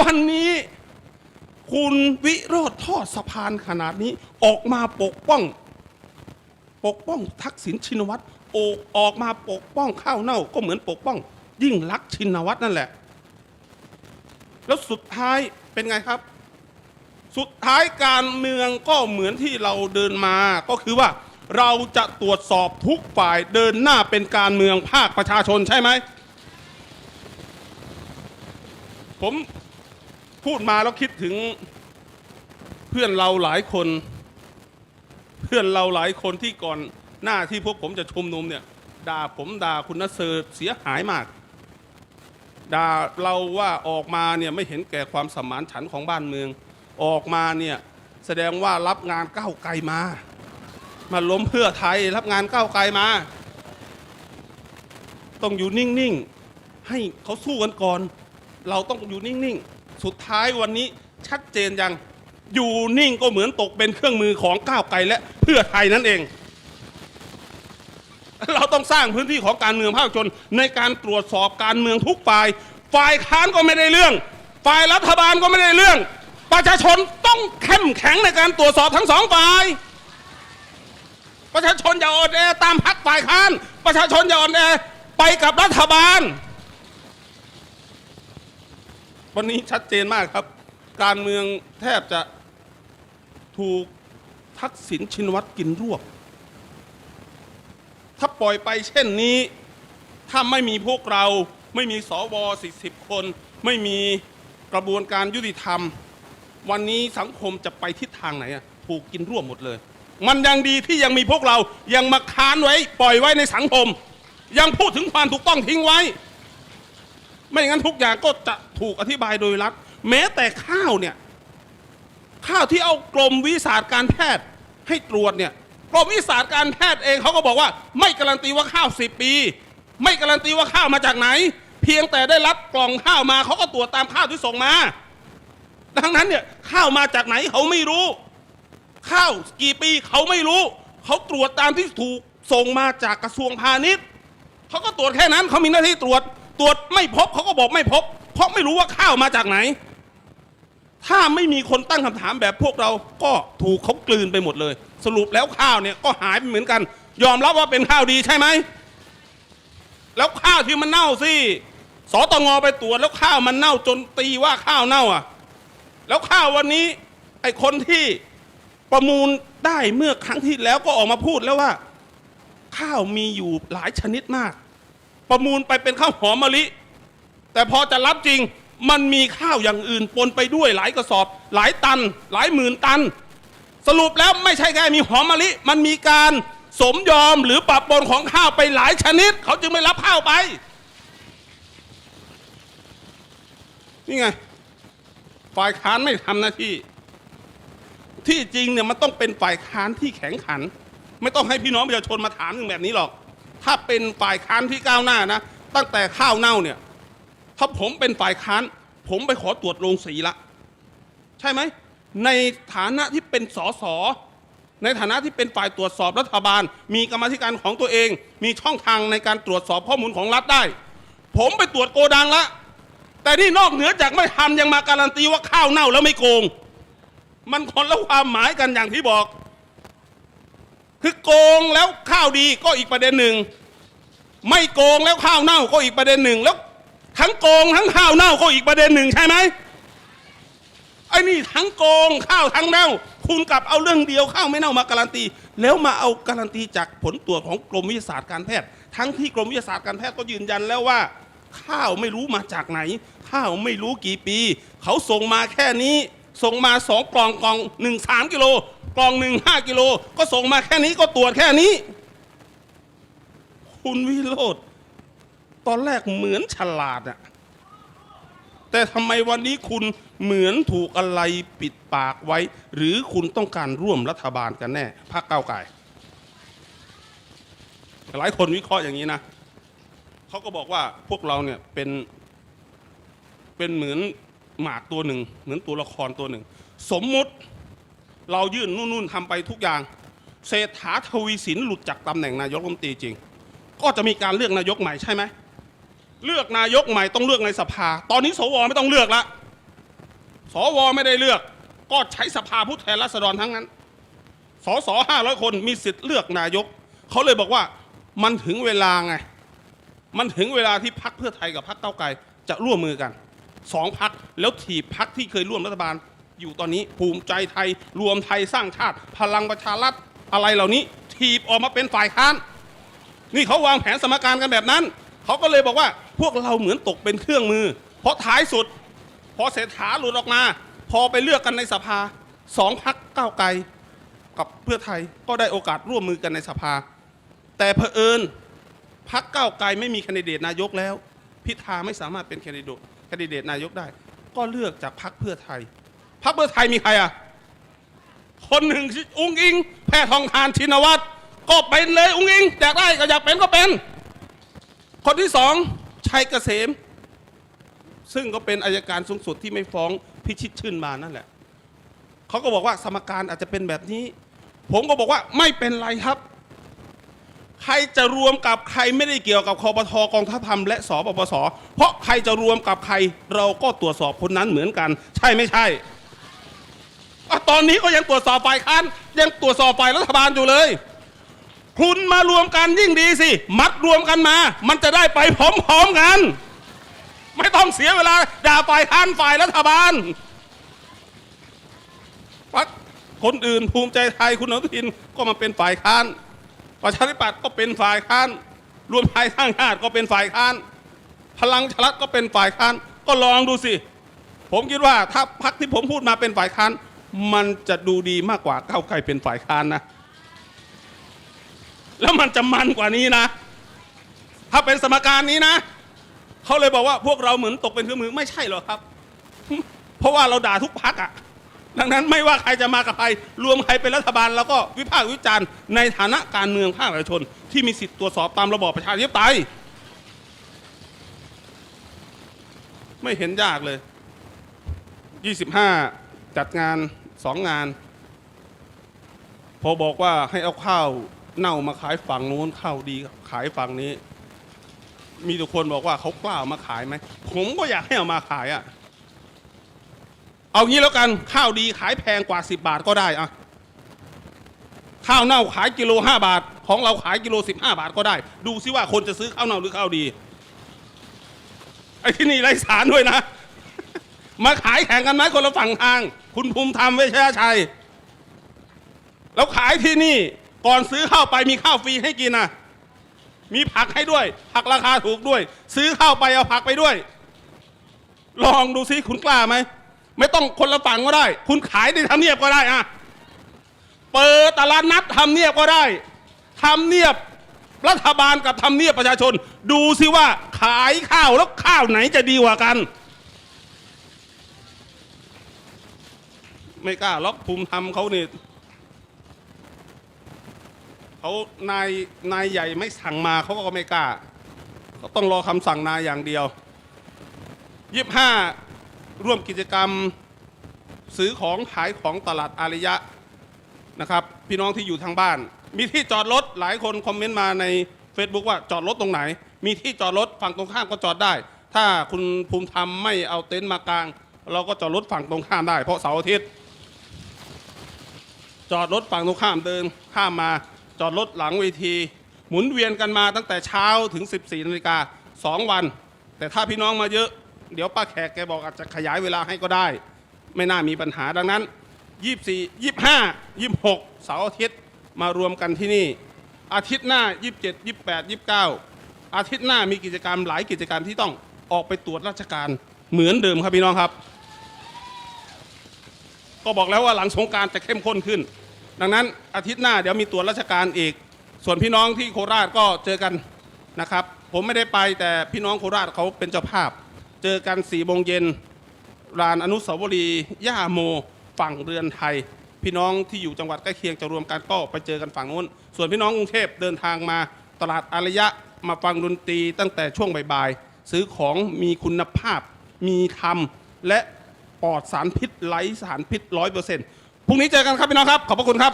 วันนี้คุณวิโรธทอดสะพานขนาดนี้ ออกมาปกป้อง ปกป้องทักษิณชินวัตรโอกออกมาปกป้องข้าวเน่า ก็เหมือนปกป้อง ยิ่งลักษณ์ชินวัตรนั่นแหละ แล้วสุดท้ายเป็นไงครับ สุดท้ายการเมืองก็เหมือนที่เราเดินมา ก็คือว่าเราจะตรวจสอบทุกฝ่ายเดินหน้าเป็นการเมืองภาคประชาชนใช่ไหมผม พูดมาแล้วคิดถึงเพื่อนเราหลายคน เพื่อนเราหลายคนที่ก่อนหน้าที่พวกผมจะชุมนุมเนี่ยด่าผมด่าคุณนัสเซอร์เสียหายมากด่าเราว่าออกมาเนี่ยไม่เห็นแก่ความสมานฉันของบ้านเมือง ออกมาเนี่ยแสดงว่ารับงานก้าวไกลมา มาล้มเพื่อไทยรับงานก้าวไกลมา ต้องอยู่นิ่งๆให้เขาสู้กันก่อน เราต้องอยู่นิ่งๆ สุดท้ายวันนี้ชัดเจนยังอยู่นิ่งก็เหมือนตกเป็นเครื่องมือของก้าวไกลและเพื่อไทยนั่นเอง เราต้องสร้างพื้นที่ของการเมืองภาคชน ในการตรวจสอบการเมืองทุกฝ่าย ฝ่ายค้านก็ไม่ได้เรื่อง ฝ่ายรัฐบาลก็ไม่ได้เรื่อง ประชาชนต้องเข้มแข็งในการตรวจสอบทั้งสองฝ่าย ประชาชนอย่าอ่อนแอตามพักฝ่ายค้าน ประชาชนอย่าอ่อนแอไปกับรัฐบาล วันนี้ชัดเจนมากครับ การเมืองแทบจะถูกทักษิณชินวัตรกินรวบ ถ้าปล่อยไปเช่นนี้ ถ้าไม่มีพวกเราไม่มีสว40 คน ไม่มีกระบวนการยุติธรรม วันนี้สังคมจะไปทิศทางไหนอะถูกกินรวบหมดเลย มันยังดีที่ยังมีพวกเรายังมาค้านไว้ ปล่อยไว้ในสังคม ยังพูดถึงความถูกต้องทิ้งไว้ ไม่อย่างนั้นทุกอย่างก็จะถูกอธิบายโดยรัฐแม้แต่ข้าวเนี่ย ข้าวที่เอากรมวิสาสการแพทย์ให้ตรวจเนี่ยกรมวิสาสการแพทย์เองเขาก็บอกว่า ไม่การันตีว่าข้าวสิบปี ไม่การันตีว่าข้าวมาจากไหน เพียงแต่ได้รับกล่องข้าวมาเขาก็ตรวจตามข้าวที่ส่งมา ดังนั้นเนี่ยข้าวมาจากไหนเขาไม่รู้ ข้าวกี่ปีเขาไม่รู้เขาตรวจตามที่ถูกส่งมาจากกระทรวงพาณิชย์เขาก็ตรวจแค่นั้นเขามีหน้าที่ตรวจ ตรวจไม่พบเขาก็บอกไม่พบ เพราะไม่รู้ว่าข้าวมาจากไหน ถ้าไม่มีคนตั้งคำถามแบบพวกเราก็ถูกเขากลืนไปหมดเลย สรุปแล้วข้าวเนี่ยก็หายไปเหมือนกัน ยอมรับว่าเป็นข้าวดีใช่ไหมแล้วข้าวที่มันเน่าสิสตงไปตรวจแล้วข้าวมันเน่าจนตีว่าข้าวเน่าอะ แล้วข้าววันนี้ไอ้คนที่ประมูลได้เมื่อครั้งที่แล้วก็ออกมาพูดแล้วว่า ข้าวมีอยู่หลายชนิดมาก ประมูลไปเป็นข้าวหอมมะลิ แต่พอจะรับจริงมันมีข้าวอย่างอื่นปนไปด้วยหลายกระสอบ หลายตัน หลายหมื่นตัน สรุปแล้วไม่ใช่แค่มีหอมมะลิ มันมีการสมยอมหรือปรับปนของข้าวไปหลายชนิด เขาจึงไม่รับข้าวไปนี่ไง ฝ่ายค้านไม่ทำหน้าที่ ที่จริงเนี่ยมันต้องเป็นฝ่ายค้านที่แข็งขัน ไม่ต้องให้พี่น้องประชาชนมาถามเรื่องแบบนี้หรอก ถ้าเป็นฝ่ายค้านที่ก้าวหน้านะ ตั้งแต่ข้าวเน่าเนี่ย ถ้าผมเป็นฝ่ายค้าน ผมไปขอตรวจโรงสีละ ใช่ไหม ในฐานะที่เป็นสสในฐานะที่เป็นฝ่ายตรวจสอบรัฐบาล มีกรรมธิการของตัวเอง มีช่องทางในการตรวจสอบข้อมูลของรัฐได้ ผมไปตรวจโกดังละ แต่นี่นอกเหนือจากไม่ทำยังมาการันตีว่าข้าวเน่าแล้วไม่โกง มันคนละความหมายกันอย่างที่บอก คือโกงแล้วข้าวดีก็อีกประเด็นหนึ่ง ไม่โกงแล้วข้าวเน่าก็อีกประเด็นหนึ่ง แล้วทั้งโกงทั้งข้าวเน่าก็อีกประเด็นหนึ่งใช่ไหมไอ้นี่ทั้งโกงข้าวทั้งเน่า คุณกลับเอาเรื่องเดียวข้าวไม่เน่ามาการันตี แล้วมาเอาการันตีจากผลตรวจของกรมวิทยาศาสตร์การแพทย์ ทั้งที่กรมวิทยาศาสตร์การแพทย์ก็ยืนยันแล้วว่า ข้าวไม่รู้มาจากไหน ข้าวไม่รู้กี่ปี เขาส่งมาแค่นี้ ส่งมาสองกล่องกล่องหนึ่งสามกิโล กล่องหนึ่งห้ากิโลก็ส่งมาแค่นี้ก็ตรวจแค่นี้ คุณวิโรธตอนแรกเหมือนฉลาดอะแต่ทำไมวันนี้คุณเหมือนถูกอะไรปิดปากไว้ หรือคุณต้องการร่วมรัฐบาลกันแน่พรรคก้าวไกลหลายคนวิเคราะห์อย่างนี้นะเขาก็บอกว่าพวกเราเนี่ยเป็นเป็นเหมือนหมากตัวหนึ่ง เหมือนตัวละครตัวหนึ่ง สมมุติ เรายื่นนู่นๆทำไปทุกอย่าง เศรษฐาทวีสินหลุดจากตำแหน่งนายกรัฐมนตรีจริง ก็จะมีการเลือกนายกใหม่ใช่ไหมเลือกนายกใหม่ต้องเลือกในสภา ตอนนี้สวไม่ต้องเลือกละสวไม่ได้เลือก ก็ใช้สภาผู้แทนราษฎรทั้งนั้นสสห้าร้อยคนมีสิทธิ์เลือกนายก เขาเลยบอกว่ามันถึงเวลาไง มันถึงเวลาที่พักเพื่อไทยกับพักเก้าไกลจะร่วมมือกันสองพักแล้วถีบพักที่เคยร่วมรัฐบาล อยู่ตอนนี้ภูมิใจไทย รวมไทยสร้างชาติ พลังประชารัฐอะไรเหล่านี้ถีบออกมาเป็นฝ่ายค้าน นี่เขาวางแผนสมการกันแบบนั้น เขาก็เลยบอกว่าพวกเราเหมือนตกเป็นเครื่องมือ เพราะท้ายสุด พอเศรษฐาหลุดออกมา พอไปเลือกกันในสภาสองพักก้าวไกล กับเพื่อไทยก็ได้โอกาสร่วมมือกันในสภา แต่เผอิญพักก้าวไกลไม่มีแคนดิเดตนายกแล้ว พิธาไม่สามารถเป็นแคนดิเดตนายกได้ ก็เลือกจากพักเพื่อไทย พักเพื่อไทยมีใครอะ คนหนึ่งอุ้งอิง แพทองทานชินวัตรก็เป็นเลยอุ้งอิงอยากได้ก็อยากเป็นก็เป็น คนที่สองชัยเกษม ซึ่งก็เป็นอายการสูงสุดที่ไม่ฟ้องพิชิตชื่นมานั่นแหละเขาก็บอกว่าสมการอาจจะเป็นแบบนี้ ผมก็บอกว่าไม่เป็นไรครับ ใครจะรวมกับใครไม่ได้เกี่ยวกับคอปทกองทัพธรรมและสปปสเพราะใครจะรวมกับใครเราก็ตรวจสอบคนนั้นเหมือนกัน ใช่ไม่ใช่ ตอนนี้ก็ยังตรวจสอบฝ่ายค้านยังตรวจสอบฝ่ายรัฐบาลอยู่เลย คุณมารวมกันยิ่งดีสิ มัดรวมกันมา มันจะได้ไปพร้อมๆกัน ไม่ต้องเสียเวลาด่าฝ่ายค้านฝ่ายรัฐบาลพักคนอื่นภูมิใจไทยคุณอนุทินก็มาเป็นฝ่ายค้านประชาธิปัตย์ก็เป็นฝ่ายค้าน รวมไทยสร้างชาติก็เป็นฝ่ายค้าน พลังชลัดก็เป็นฝ่ายค้าน ก็ลองดูสิ ผมคิดว่าถ้าพักที่ผมพูดมาเป็นฝ่ายค้าน มันจะดูดีมากกว่าก้าวไกลเป็นฝ่ายค้านนะ แล้วมันจะมันกว่านี้นะ ถ้าเป็นสมการนี้นะเขาเลยบอกว่าพวกเราเหมือนตกเป็นเครื่องมือไม่ใช่หรอครับ เพราะว่าเราด่าทุกพักอะดังนั้นไม่ว่าใครจะมากับใคร รวมใครเป็นรัฐบาลแล้วก็วิพากษ์วิจารณ์ในฐานะการเมืองภาคประชาชน ที่มีสิทธิ์ตรวจสอบตามระบอบประชาธิปไตยไม่เห็นยากเลย 25 จัดงาน สองงาน พอบอกว่าให้เอาข้าวเน่ามาขายฝั่งนู้นข้าวดีขายฝั่งนี้ มีทุกคนบอกว่าเขากล้ามาขายไหมผมก็อยากให้เอามาขายอะ่ะ เอางี้แล้วกันข้าวดีขายแพงกว่า 10 บาทก็ได้อะข้าวเน่าขายกิโล5บาท ของเราขายกิโล15บาทก็ได้ ดูซิว่าคนจะซื้อข้าวเน่าหรือข้าวดีไอ้ที่นี่ไรสารด้วยนะ มาขายแข่งกันไหมคนละฝั่งทาง คุณภูมิธรรมเวชยชัย แล้วขายที่นี่ก่อนซื้อข้าวไปมีข้าวฟรีให้กินนะมีผักให้ด้วย ผักราคาถูกด้วย ซื้อข้าวไปเอาผักไปด้วย ลองดูซิคุณกล้าไหมไม่ต้องคนละฝั่งก็ได้ คุณขายในทำเนียบก็ได้อะเปิดตลาดนัดทำเนียบก็ได้ทำเนียบรัฐบาลกับทำเนียบประชาชน ดูซิว่าขายข้าวแล้วข้าวไหนจะดีกว่ากัน ไม่กล้าล็อกภูมิธรรมเขาเนี่ยเขานายนายใหญ่ไม่สั่งมาเขาก็ไม่กล้าเขาต้องรอคำสั่งนายอย่างเดียวยี่ห้าร่วมกิจกรรมซื้อของขายของตลาดอาริยะนะครับ พี่น้องที่อยู่ทางบ้าน มีที่จอดรถหลายคนคอมเมนต์มาใน Facebook ว่าจอดรถตรงไหน มีที่จอดรถฝั่งตรงข้ามก็จอดได้ ถ้าคุณภูมิธรรมไม่เอาเต็นท์มากลาง เราก็จอดรถฝั่งตรงข้ามได้เพราะเสาร์อาทิตย์ จอดรถฝั่งตรงข้ามเดินข้ามมา จอดรถหลังเวที หมุนเวียนกันมาตั้งแต่เช้าถึง 14นาฬิกา2วัน แต่ถ้าพี่น้องมาเยอะ เดี๋ยวป้าแขกแกบอกอาจจะขยายเวลาให้ก็ได้ ไม่น่ามีปัญหาดังนั้น 24 25 26 เสาร์อาทิตย์มารวมกันที่นี่ อาทิตย์หน้า 27 28 29 อาทิตย์หน้ามีกิจกรรมหลายกิจกรรมที่ต้องออกไปตรวจราชการเหมือนเดิมครับพี่น้องครับ ก็บอกแล้วว่าหลังสงการจะเข้มข้นขึ้น ดังนั้นอาทิตย์หน้าเดี๋ยวมีตรวราชการอีก ส่วนพี่น้องที่โคราชก็เจอกันนะครับ ผมไม่ได้ไปแต่พี่น้องโคราชเขาเป็นเจ้าภาพ เจอกัน4ี่โมงเย็นลานอนุสาวรีย์ย่าโมฝั่งเรือนไทย พี่น้องที่อยู่จังหวัดใกล้เคียงจะรวมกันก็ไปเจอกันฝั่งนู้น ส่วนพี่น้องกรุงเทพเดินทางมาตลาดอารยะมาฟังดนตรีตั้งแต่ช่วงบ่ายๆซื้อของมีคุณภาพ มีธรรมและปลอดสารพิษไร้สารพิษร้อยเปอร์เซ็นต์ พรุ่งนี้เจอกันครับพี่น้องครับ ขอบพระคุณครับ